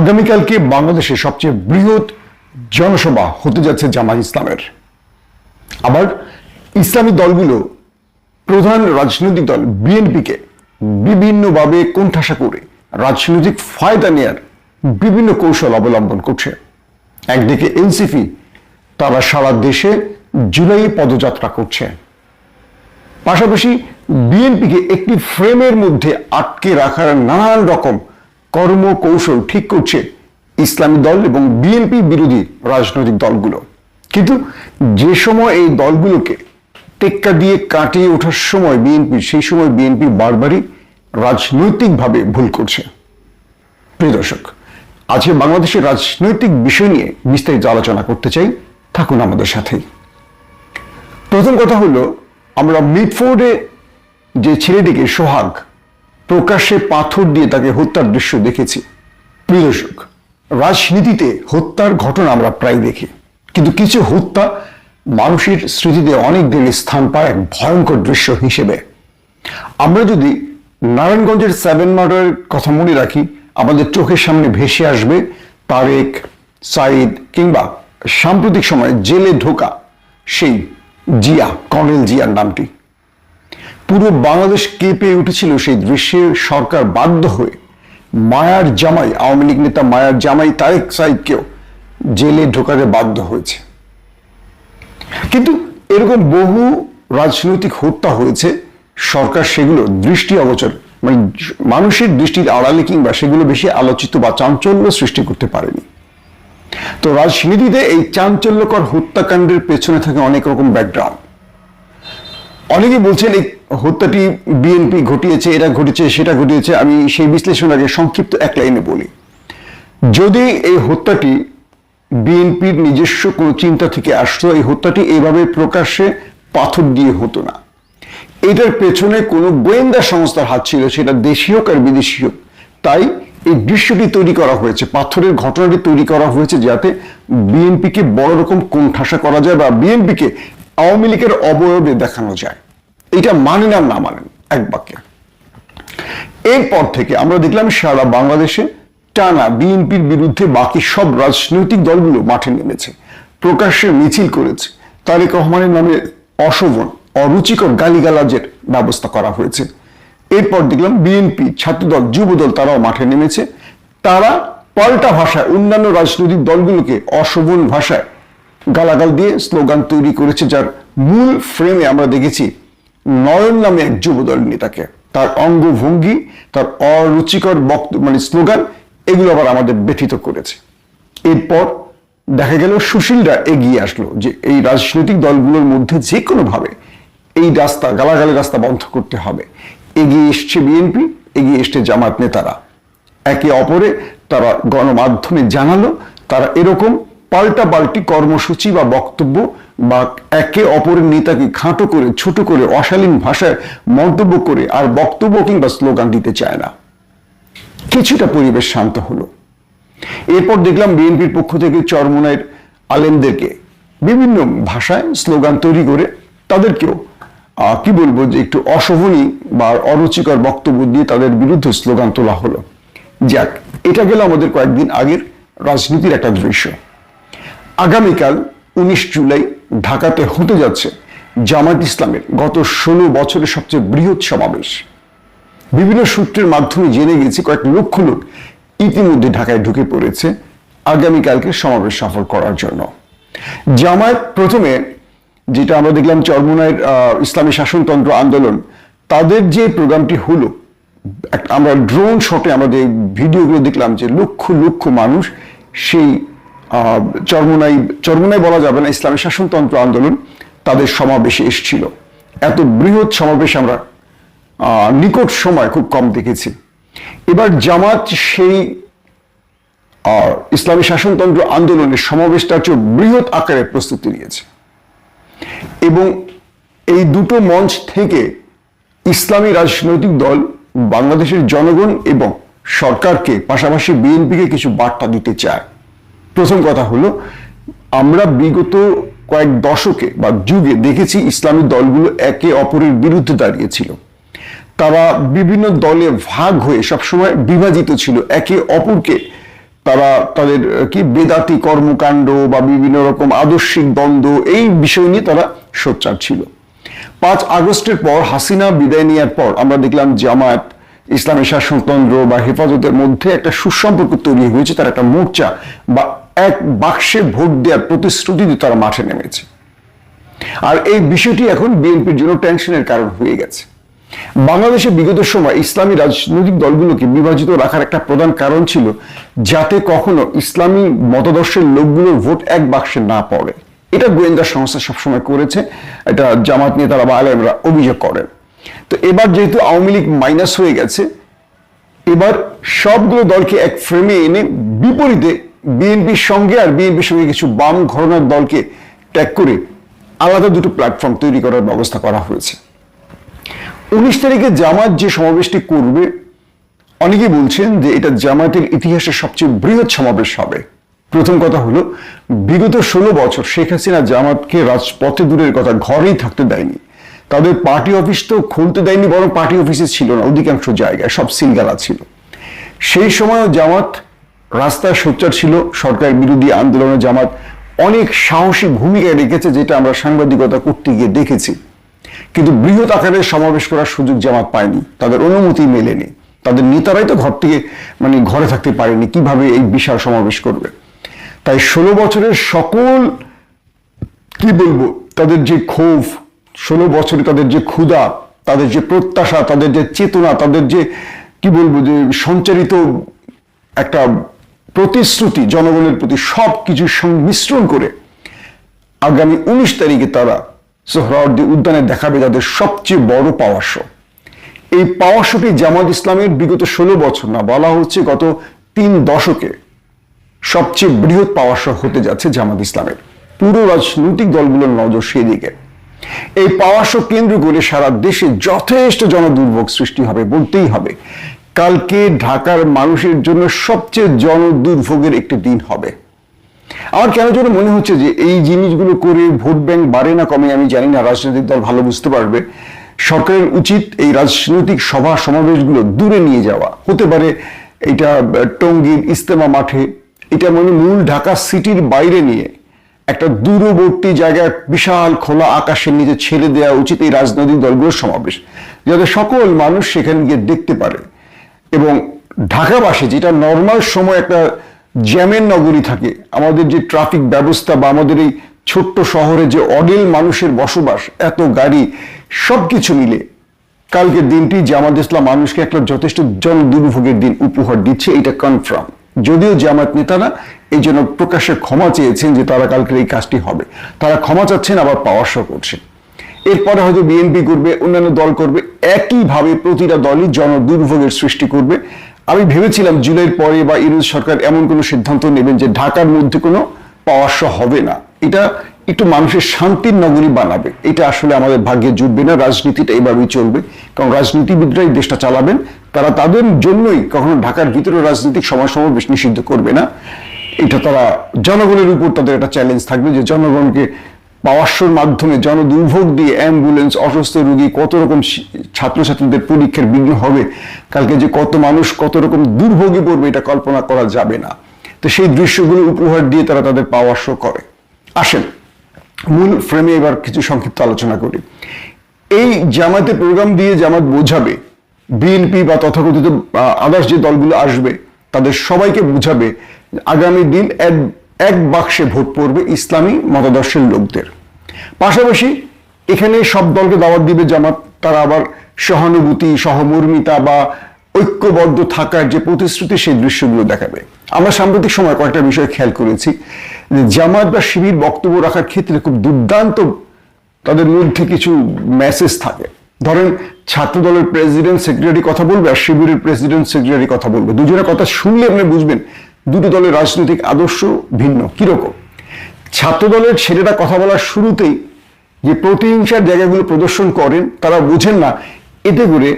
আগামীকালকে বাংলাদেশের সবচেয়ে বৃহৎ জনসভা হতে যাচ্ছে জামাত ইসলামের। আবার ইসলামী দলগুলো প্রধান রাজনৈতিক দল বিএনপিকে বিভিন্নভাবে কোণঠাসা করে রাজনৈতিক ফায়দা নেয়ার বিভিন্ন কৌশল অবলম্বন করছে। একদিকে এনসিপি, তারা সারা দেশে জুলাই পদযাত্রা করছে। পাশাপাশি বিএনপিকে একটি ফ্রেমের মধ্যে আটকে রাখার নানান রকম কর্মকৌশল ঠিক করছে ইসলামী দল এবং বিএনপি বিরোধী রাজনৈতিক দলগুলো। কিন্তু যে সময় এই দলগুলোকে টেক্কা দিয়ে কাটিয়ে ওঠার সময় বিএনপি, সেই সময় বিএনপি বারবারই রাজনৈতিকভাবে ভুল করছে। প্রিয় দর্শক, আজকে বাংলাদেশের রাজনৈতিক বিষয় নিয়ে বিস্তারিত আলোচনা করতে চাই। থাকুন আমাদের সাথেই। প্রথম কথা হলো, আমরা মিডফোর্ডে যে ছেলেটিকে সোহাগ প্রকাশ্যে পাথর দিয়ে তাকে হত্যার দৃশ্য দেখেছি। প্রিয় দর্শক, রাজনীতিতে হত্যার ঘটনা আমরা প্রায় দেখি। কিন্তু কিছু হত্যা মানুষের স্মৃতিতে অনেক দিন স্থান পায় এক ভয়ঙ্কর দৃশ্য হিসেবে। আমরা যদি নারায়ণগঞ্জের সেভেন মার্ডারের কথা মনে রাখি, আমাদের চোখের সামনে ভেসে আসবে তারেক সাইদ কিংবা সাম্প্রতিক সময়ে জেলে ঢোকা সেই জিয়া, কর্নেল জিয়ার নামটি। পুরো বাংলাদেশ কেঁপে উঠেছিল সেই দৃশ্যে সরকার বাধ্য হয়ে। মায়ার জামাই, আওয়ামী লীগ নেতা মায়ার জামাই তারেক সাইদকেও জেলে ঢোকাতে বাধ্য হয়েছে। কিন্তু এরকম বহু রাজনৈতিক হত্যা হয়েছে, সরকার সেগুলো দৃষ্টি অগোচর মানে মানুষের দৃষ্টির আড়ালে কিংবা সেগুলো বেশি আলোচিত বা চাঞ্চল্য সৃষ্টি করতে পারেনি। তো রাজনীতিতে এই চাঞ্চল্যকর হত্যাকাণ্ডের পেছনে থাকে অনেক রকম ব্যাকগ্রাউন্ড অনেকে বলছেন এই হত্যাটি বিএনপি ঘটিয়েছে এটা ঘটেছে সেটা ঘটিয়েছে, আমি সেই বিশ্লেষণ আগে সংক্ষিপ্ত এক লাইনে বলি। যদি এই হত্যাটি বিএনপির নিজস্ব কোনো চিন্তা থেকে আসতো, এই হত্যাটি এইভাবে প্রকাশ্যে পাথর দিয়ে হতো না। এটার পেছনে কোনো গোয়েন্দা সংস্থার হাত ছিল, সেটা দেশীয় হোক আর বিদেশি হোক, তাই এই দৃশ্যটি তৈরি করা হয়েছে, পাথরের ঘটনাটি তৈরি করা হয়েছে যাতে বিএনপিকে বড় রকম কোণঠাসা করা যায় বা বিএনপিকে আওয়ামী লীগের অবয়বে দেখানো যায়। এটা মানেন আর না মানেন, এক বাক্যে। এরপর থেকে আমরা দেখলাম সারা বাংলাদেশে টানা বিএনপির বিরুদ্ধে বাকি সব রাজনৈতিক দলগুলো মাঠে নেমেছে, প্রকাশ্যে মিছিল করেছে। তারেক রহমানের নামে অশোভন, অরুচিকর গালিগালাজের ব্যবস্থা করা হয়েছে। এরপর দেখলাম বিএনপি ছাত্রদল, যুবদল তারাও মাঠে নেমেছে। তারা পাল্টা ভাষায় অন্যান্য রাজনৈতিক দলগুলোকে অশোভন ভাষায় গালাগাল দিয়ে স্লোগান তৈরি করেছে, যার মূল ফ্রেমে আমরা দেখেছি নয়ন নামে এক যুবদল নেতাকে। তার অঙ্গভঙ্গি, তার অরুচিকর বক্তব্য মানে স্লোগান, এগুলো আবার আমাদের ব্যথিত করেছে। এরপর দেখা গেল সুশীলরা এগিয়ে আসলো যে এই রাজনৈতিক দলগুলোর মধ্যে যে কোনোভাবে এই রাস্তা, গালাগালের রাস্তা বন্ধ করতে হবে। এগিয়ে এসছে বিএনপি, এগিয়ে এসছে জামাত নেতারা। একে অপরে তারা গণমাধ্যমে জানালো, তারা এরকম পাল্টা পাল্টি কর্মসূচি বা বক্তব্য বা একে অপরের নেতাকে খাটো করে, ছোট করে, অশালীন ভাষায় মন্তব্য করে আর বক্তব্য কিংবা স্লোগান দিতে চায় না। কিছুটা পরিবেশ শান্ত হলো। এরপর দেখলাম বিএনপির পক্ষ থেকে চরমনায়ের আলেমদেরকে বিভিন্ন ভাষায় স্লোগান তৈরি করে তাদেরকেও কি বলব যে একটু অশোভনী বা অরুচিকর বক্তব্য দিয়ে তাদের বিরুদ্ধে স্লোগান তোলা হলো। যাক, এটা গেল আমাদের কয়েকদিন আগের রাজনীতির একটা দৃশ্য। আগামীকাল উনিশ জুলাই ঢাকাতে হতে যাচ্ছে জামাত ইসলামের গত ষোলো বছরের সবচেয়ে বৃহৎ সমাবেশ। বিভিন্ন সূত্রের মাধ্যমে জেনে গেছি কয়েক লক্ষ লোক ইতিমধ্যে ঢাকায় ঢুকে পড়েছে আগামীকালকে সমাবেশ সফল করার জন্য। জামায়াত প্রথমে যেটা আমরা দেখলাম চরমনায়ের ইসলামী শাসনতন্ত্র আন্দোলন, তাদের যে প্রোগ্রামটি হলো আমরা ড্রোন শটে আমাদের ভিডিওগুলো দেখলাম যে লক্ষ লক্ষ মানুষ সেই চরমনাই চরমনাই বলা যাবে না, ইসলামী শাসনতন্ত্র আন্দোলন তাদের সমাবেশে এসেছিল। এত বৃহৎ সমাবেশ আমরা নিকট সময় খুব কম দেখেছি। এবার জামাত সেই ইসলামী শাসনতন্ত্র আন্দোলনের সমাবেশটার চেয়ে বৃহৎ আকারে প্রস্তুতি নিয়েছে। এবং এই দুটো মঞ্চ থেকে ইসলামী রাজনৈতিক দল, বাংলাদেশের জনগণ এবং সরকারকে, পাশাপাশি বিএনপিকে কিছু বার্তা দিতে চায়। প্রথম কথা হলো, আমরা বিগত কয়েক দশকে বা যুগে দেখেছি ইসলামী দলগুলো একে অপরের বিরুদ্ধে দাঁড়িয়েছিল। তারা বিভিন্ন দলে ভাগ হয়ে সবসময় বিভাজিত ছিল। একে অপরকে তারা তাদের কি বেদাতি কর্মকাণ্ড বা বিভিন্ন রকম আদর্শিক দ্বন্দ্ব এই বিষয় নিয়ে তারা সোচ্চার ছিল। পাঁচ আগস্টের পর হাসিনা বিদায় নেওয়ার পর আমরা দেখলাম জামায়াত, ইসলামী শাসনতন্ত্র বা হেফাজতের মধ্যে একটা সুসম্পর্ক তৈরি হয়েছে, তার একটা মোর্চা বা এক বাক্সে ভোট দেওয়ার প্রতিশ্রুতি দিয়ে তারা মাঠে নেমেছে। আর এই বিষয়টি এখন বিএনপির জন্য টেনশনের কারণ হয়ে গেছে। বাংলাদেশে বিগত সময় ইসলামী রাজনৈতিক দলগুলোকে বিভাজিত রাখার একটা প্রধান কারণ ছিল যাতে কখনো ইসলামী মতাদর্শের লোকগুলোর ভোট এক বাক্সে না পড়ে। এটা গোয়েন্দা সংস্থা সবসময় করেছে, এটা জামাত নেতারা বা আলেমরা অভিযোগ করেন। তো এবার যেহেতু আওয়ামী লীগ মাইনাস হয়ে গেছে, এবার সবগুলো দলকে এক ফ্রেমে এনে বিপরীতে বিএনপির সঙ্গে আর বিএনপির সঙ্গে কিছু বাম ঘরনার দলকে ত্যাগ করে আলাদা দুটো প্ল্যাটফর্ম তৈরি করার ব্যবস্থা করা হয়েছে। উনিশ তারিখে জামাত যে সমাবেশটি করবে অনেকে বলছেন যে এটা জামাতের ইতিহাসের সবচেয়ে বৃহৎ সমাবেশ হবে। প্রথম কথা হলো, বিগত ষোলো বছর শেখ হাসিনা জামাতকে রাজপথে দূরের কথা ঘরেই থাকতে দেয়নি। তাদের পার্টি অফিস তো খুলতে দেয়নি, বরং পার্টি অফিসে ছিল না, অধিকাংশ জায়গায় সব সিলগালা ছিল। সেই সময়ও জামাত রাস্তায় সোচ্চার ছিল, সরকার বিরোধী আন্দোলনে জামাত অনেক সাহসী ভূমিকা রেখেছে, যেটা আমরা সাংবাদিকতা করতে গিয়ে দেখেছি। কিন্তু বৃহৎ আকারে সমাবেশ করার সুযোগ জামাত পায়নি, তাদের অনুমতি মেলেনি। তাদের নেতারাই তো ঘর থেকে মানে ঘরে থাকতে পারেনি, কীভাবে এই বিশাল সমাবেশ করবে? তাই ষোলো বছরের সকল, কি বলব, তাদের যে ক্ষোভ, ষোলো বছরে তাদের যে ক্ষুধা, তাদের যে প্রত্যাশা, তাদের যে চেতনা, তাদের যে, কি বলব, যে সঞ্চারিত একটা প্রতিশ্রুতি জনগণের প্রতি সব কিছুর সংমিশ্রণ করে আগামী উনিশ তারিখে তারা সোহরাওয়ার্দী উদ্যানে দেখাবে তাদের সবচেয়ে বড় পাওয়ার শো। এই পাওয়ার শোটি জামাত ইসলামের বিগত ষোলো বছর না, বলা হচ্ছে গত তিন দশকে সবচেয়ে বৃহৎ পাওয়ার শো হতে যাচ্ছে জামাত ইসলামের। পুরো রাজনৈতিক দলগুলোর নজর সেদিকে। এই পাওয়ার শো কেন্দ্র করে সারা দেশে যথেষ্ট জনদুর্ভোগ সৃষ্টি হবে, বলতেই হবে। কালকে ঢাকার মানুষের জন্য সবচেয়ে জনদুর্ভোগের একটি দিন হবে। আমার কেন যেন মনে হচ্ছে যে এই জিনিসগুলো করে ভোট ব্যাংক বাড়ে না কমে, আমি জানি না, রাজনৈতিক দল ভালো বুঝতে পারবে। সরকারের উচিত এই রাজনৈতিক সভা সমাবেশগুলো দূরে নিয়ে যাওয়া। হতে পারে এটা টঙ্গীর ইস্তেমা মাঠে। এটা মানে মূল ঢাকা সিটির বাইরে নিয়ে একটা দূরবর্তী জায়গায় বিশাল খোলা আকাশের নিচে ছেড়ে দেওয়া উচিত এই রাজনৈতিক দলগুলোর সমাবেশ। যাতে সকল মানুষ সেখানে গিয়ে দেখতে পারে। এবং ঢাকাবাসী, যেটা নর্মাল সময় একটা জ্যামের নগরী থাকে, আমাদের যে ট্রাফিক ব্যবস্থা বা আমাদের এই ছোট্ট শহরে যে অডিল মানুষের বসবাস, এত গাড়ি সব কিছু মিলে কালকের দিনটি জামাত ইসলাম মানুষকে একটা যথেষ্ট জন দুর্ভোগের দিন উপহার দিচ্ছে, এটা কনফার্ম যদিও জামাত নেতারা এই জন্য প্রকাশ্যে ক্ষমা চেয়েছেন যে তারা কালকের এই কাজটি হবে। তারা ক্ষমা চাচ্ছেন, আবার পাওয়ার করছেন। এরপরে হয়তো বিএনপি করবে, অন্যান্য দল করবে, একইভাবে প্রতিটা দলই জন দুর্ভোগের সৃষ্টি করবে। আমি ভেবেছিলাম জুলাইয়ের পরে বা ইরুজ সরকার এমন কোনো সিদ্ধান্ত নেবেন যে ঢাকার মধ্যে কোনো পাওয়ার শো হবে না। এটা একটু মানুষের শান্তির নগরী বানাবে। এটা আসলে আমাদের ভাগ্যে জুটবে না, রাজনীতিটা এইভাবেই চলবে। কারণ রাজনীতিবিদরাই দেশটা চালাবেন, তারা তাদের জন্যই কখনো ঢাকার ভিতরে রাজনৈতিক সময় সমাবেশ নিষিদ্ধ করবে না। এটা তারা জনগণের উপর তাদের একটা চ্যালেঞ্জ থাকবে যে জনগণকে পাওয়াশোর মাধ্যমে জনদুর্ভোগ দিয়ে অ্যাম্বুলেন্স অসুস্থ রোগী কত রকম ছাত্রছাত্রীদের পরীক্ষার বিঘ্ন হবে? কালকে যে কত মানুষ কত রকম দুর্ভোগে পড়বে, এটা কল্পনা করা যাবে না। তো সেই দৃশ্যগুলো উপহার দিয়ে তারা তাদের পাওয়ার শো করে। আসেন, মূল ফ্রেমে এবার কিছু সংক্ষিপ্ত আলোচনা করি। এই জামাতে প্রোগ্রাম দিয়ে জামাত বোঝাবে বিএনপি বা তথাকথিত আদার্স যে দলগুলো আসবে, তাদের সবাইকে বুঝাবে, আগামী দিন এক- বাক্সে ভোট পড়বে ইসলামী মতাদর্শের লোকদের। পাশাপাশি এখানে সব দলকে দাওয়াত দিবে জামাত, তারা আবার সহানুভূতি, সহমর্মিতা বা ঐক্যবদ্ধ থাকার যে প্রতিশ্রুতি, সেই দৃশ্যগুলো দেখাবে। আমরা সাম্প্রতিক সময় কয়েকটা বিষয় খেয়াল করেছি যে জামাত বা শিবির বক্তব্য রাখার ক্ষেত্রে খুব দুর্দান্ত তাদের মধ্যে কিছু মেসেজ থাকে। ধরেন ছাত্র দলের প্রেসিডেন্ট সেক্রেটারি কথা বলবে আর শিবিরের প্রেসিডেন্ট সেক্রেটারি কথা বলবে। দুজনের কথা শুনলে আপনি বুঝবেন দুটো দলের রাজনৈতিক আদর্শ ভিন্ন, কীরকম? ছাত্র দলের ছেলেরা কথা বলার শুরুতেই যে প্রতিহিংসার জায়গাগুলো প্রদর্শন করেন, তারা বোঝেন না, এতে করে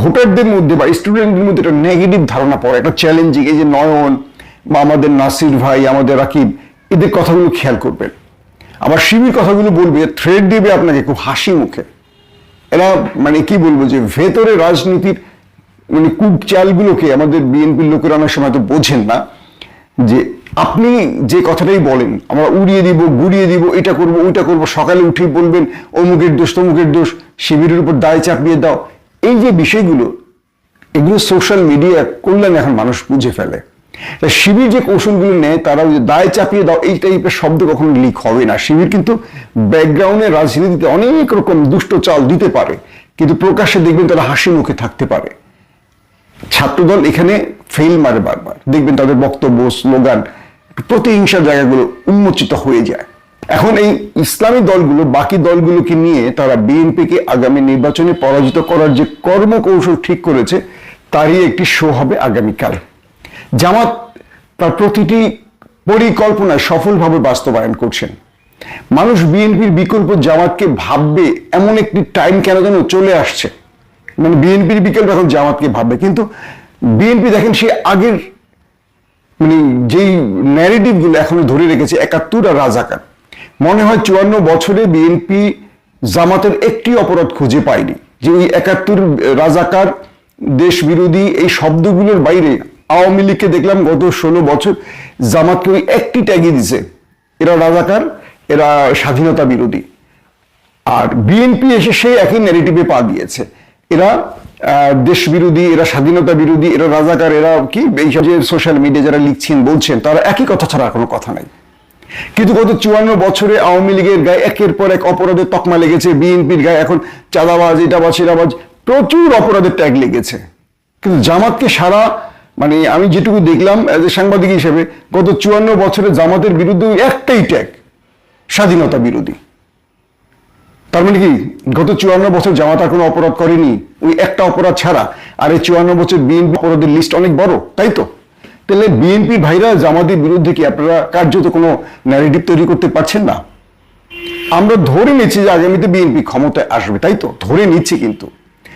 ভোটারদের মধ্যে বা স্টুডেন্টদের মধ্যে একটা নেগেটিভ ধারণা পড়ে, একটা চ্যালেঞ্জিং এই যে নয়ন বা আমাদের নাসির ভাই, আমাদের রাকিব, এদের কথাগুলো খেয়াল করবেন। আবার শিবির কথাগুলো বলবে থ্রেড দেবে আপনাকে খুব হাসি মুখে। এরা মানে কি বলব যে, ভেতরে রাজনীতির মানে কুট চালগুলোকে আমাদের বিএনপির লোকেরা অনেক সময় তো বোঝেন না, যে আপনি যে কথাটাই বলেন, আমরা উড়িয়ে দিব, গুড়িয়ে দিব, এটা করব, ওইটা করব, সকালে উঠেই বলবেন, অমুকের দোষ, তমুকের দোষ, শিবিরের উপর দায় চাপিয়ে দাও। এই যে বিষয়গুলো, এগুলো সোশ্যাল মিডিয়া কল্যাণে এখন মানুষ বুঝে ফেলে। শিবির যে কৌশলগুলো নেয় তারা ওই যে দায় চাপিয়ে দাও, এই টাইপের শব্দ কখনো লিক হবে না। শিবির কিন্তু ব্যাকগ্রাউন্ডে রাজনীতিতে অনেক রকম দুষ্ট চাল দিতে পারে, কিন্তু প্রকাশ্যে দেখবেন তারা হাসি মুখে থাকতে পারে। ছাত্রদল এখানে ফেল মারে বারবার। দেখবেন তাদের বক্তব্য, স্লোগান, প্রতিহিংসার জায়গাগুলো উন্মোচিত হয়ে যায়। এখন এই ইসলামী দলগুলো, বাকি দলগুলোকে নিয়ে তারা বিএনপিকে আগামী নির্বাচনে পরাজিত করার যে কর্মকৌশল ঠিক করেছে, তারই একটি শো হবে আগামীকাল। জামাত তার প্রতিটি পরিকল্পনায় সফলভাবে বাস্তবায়ন করছেন। মানুষ বিএনপির বিকল্প জামাতকে ভাববে এমন একটি টাইম কেন যেন চলে আসছে। মানে বিএনপির বিকল্প এখন জামাতকে ভাববে। কিন্তু বিএনপি দেখেন সে আগের মানে যেই ন্যারেটিভগুলো এখনও ধরে রেখেছে, একাত্তর আর রাজাকার। মনে হয় চুয়ান্ন বছরে বিএনপি জামাতের একটি অপরাধ খুঁজে পায়নি। যে ওই একাত্তর রাজাকার দেশ বিরোধী এই শব্দগুলোর বাইরে আওয়ামী লীগকে দেখলাম গত ষোলো বছর জামাতকে ওই একটি ট্যাগি দিছে। এরা রাজাকার, এরা স্বাধীনতা বিরোধী। আর বিএনপি এসে সেই একই ন্যারেটিভে পা দিয়েছে। এরা দেশ বিরোধী এরা স্বাধীনতা বিরোধী এরা রাজাকার, এরা কি? এইসব যে সোশ্যাল মিডিয়া যারা লিখছেন, বলছেন, তারা একই কথা ছাড়া কোনো কথা নাই। কিন্তু গত চুয়ান্ন বছরে আওয়ামী লীগের গায়ে একের পর এক অপরাধের তকমা লেগেছে, বিএনপির গায়ে এখন চাঁদাবাজ এটা এটাবাজ সেটাবাজ প্রচুর অপরাধের ট্যাগ লেগেছে। কিন্তু জামাতকে সারা মানে আমি যেটুকু দেখলাম এজ এ সাংবাদিক হিসেবে, গত চুয়ান্ন বছরে জামাতের বিরুদ্ধে একটাই ট্যাগ স্বাধীনতা বিরোধী তার মানে কি? গত চুয়ান্ন বছর জামাত কোনো অপরাধ করেনি। ওই একটা অপরাধ ছাড়া। আর এই চুয়ান্ন বছর বিএনপি অপরাধের লিস্ট অনেক বড়, তাই তো? তাহলে বিএনপি ভাইরা জামাতের বিরুদ্ধে কি আপনারা কার্যত কোনো ন্যারেটিভ তৈরি করতে পারছেন না? আমরা ধরে নিচ্ছি যে আগামীতে বিএনপি ক্ষমতায় আসবে, তাই তো? ধরে নিচ্ছি কিন্তু।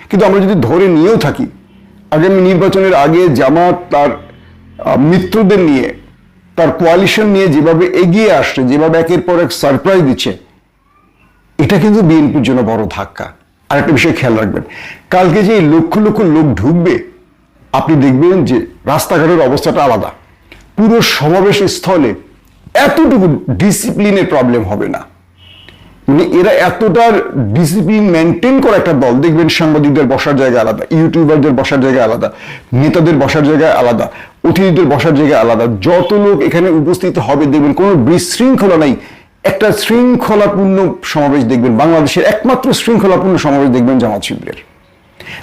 কিন্তু আমরা যদি ধরে নিয়েও থাকি, আগামী নির্বাচনের আগে জামাত তার মিত্রদের নিয়ে, তার কোয়ালিশন নিয়ে যেভাবে এগিয়ে আসছে, যেভাবে একের পর এক সারপ্রাইজ দিচ্ছে এটা কিন্তু বিএনপির জন্য বড় ধাক্কা। আর একটা বিষয় খেয়াল রাখবেন, কালকে যে লক্ষ লক্ষ লোক ঢুকবে, আপনি দেখবেন যে রাস্তাঘাটের অবস্থাটা আলাদা। পুরো সমাবেশ স্থলে এতটুকু ডিসিপ্লিনের প্রবলেম হবে না। মানে এরা এতটার ডিসিপ্লিন মেনটেন করা একটা দল, দেখবেন সাংবাদিকদের বসার জায়গা আলাদা, ইউটিউবারদের বসার জায়গা আলাদা, নেতাদের বসার জায়গা আলাদা, অতিথিদের বসার জায়গা আলাদা। যত লোক এখানে উপস্থিত হবে, দেখবেন কোনো বিশৃঙ্খলা নাই। একটা শৃঙ্খলাপূর্ণ সমাবেশ দেখবেন, বাংলাদেশের একমাত্র শৃঙ্খলাপূর্ণ সমাবেশ দেখবেন জামাত শিবিরের।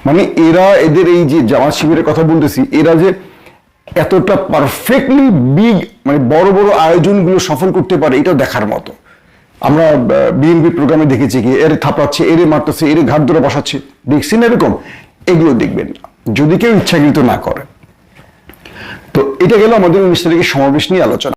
মানে এরা এদের এই যে জামাত শিবিরের কথা বলতেছি, এরা যে এতটা পারফেক্টলি বিগ মানে বড় বড় আয়োজনগুলো সফল করতে পারে এটা দেখার মতো। আমরা বিএনপি প্রোগ্রামে দেখেছি কি, এর থাপাচ্ছে এরে মারতেছে, এরে ঘাট ধরে বসাচ্ছে। দেখছি না এরকম? এগুলো দেখবেন না। যদি কেউ ইচ্ছাকৃত না করে। তো এটা গেল আমাদের উনিশ তারিখের সমাবেশ নিয়ে আলোচনা।